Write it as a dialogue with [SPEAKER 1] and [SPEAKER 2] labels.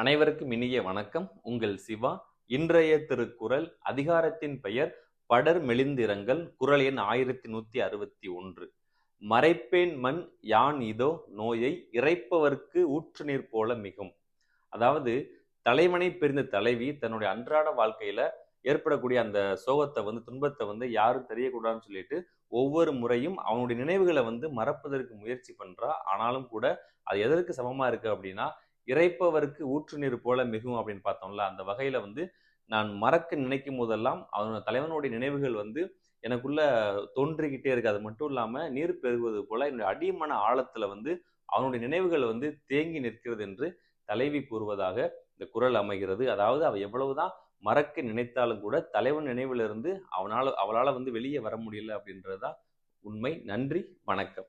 [SPEAKER 1] அனைவருக்கும் இனிய வணக்கம். உங்கள் சிவா. இன்றைய திருக்குறள் அதிகாரத்தின் பெயர் படர் மெலிந்திரங்கள் குரல் எண் ஆயிரத்தி நூத்தி அறுபத்தி ஒன்று. மறைப்பேன் மண் யான் இதோ நோயை இறைப்பவர்க்கு ஊற்று நீர் போல மிகும். அதாவது தலைவனை பிரிந்த தலைவி தன்னுடைய அன்றாட வாழ்க்கையில ஏற்படக்கூடிய அந்த சோகத்தை வந்து துன்பத்தை வந்து யாரும் தெரியக்கூடாதுன்னு சொல்லிட்டு ஒவ்வொரு முறையும் அவனுடைய நினைவுகளை வந்து மறப்பதற்கு முயற்சி பண்றா. ஆனாலும் கூட அது எதற்கு சமமா இருக்கு அப்படின்னா இறைப்பவருக்கு ஊற்று நீர் போல மிகவும் அப்படின்னு பார்த்தோம்ல அந்த வகையில வந்து நான் மறக்க நினைக்கும் போதெல்லாம் அவனோட தலைவனுடைய நினைவுகள் வந்து எனக்குள்ள தோன்றிக்கிட்டே இருக்கு. அது மட்டும் இல்லாம நீர் பெருகுவது போல என்னுடைய அடிமன ஆழத்துல வந்து அவனுடைய நினைவுகள் வந்து தேங்கி நிற்கிறது என்று தலைவி கூறுவதாக இந்த குரல் அமைகிறது. அதாவது அவ எவ்வளவுதான் மறக்க நினைத்தாலும் கூட தலைவன் நினைவிலிருந்து அவனால் அவளால் வந்து வெளியே வர முடியல அப்படின்றதுதான் உண்மை. நன்றி வணக்கம்.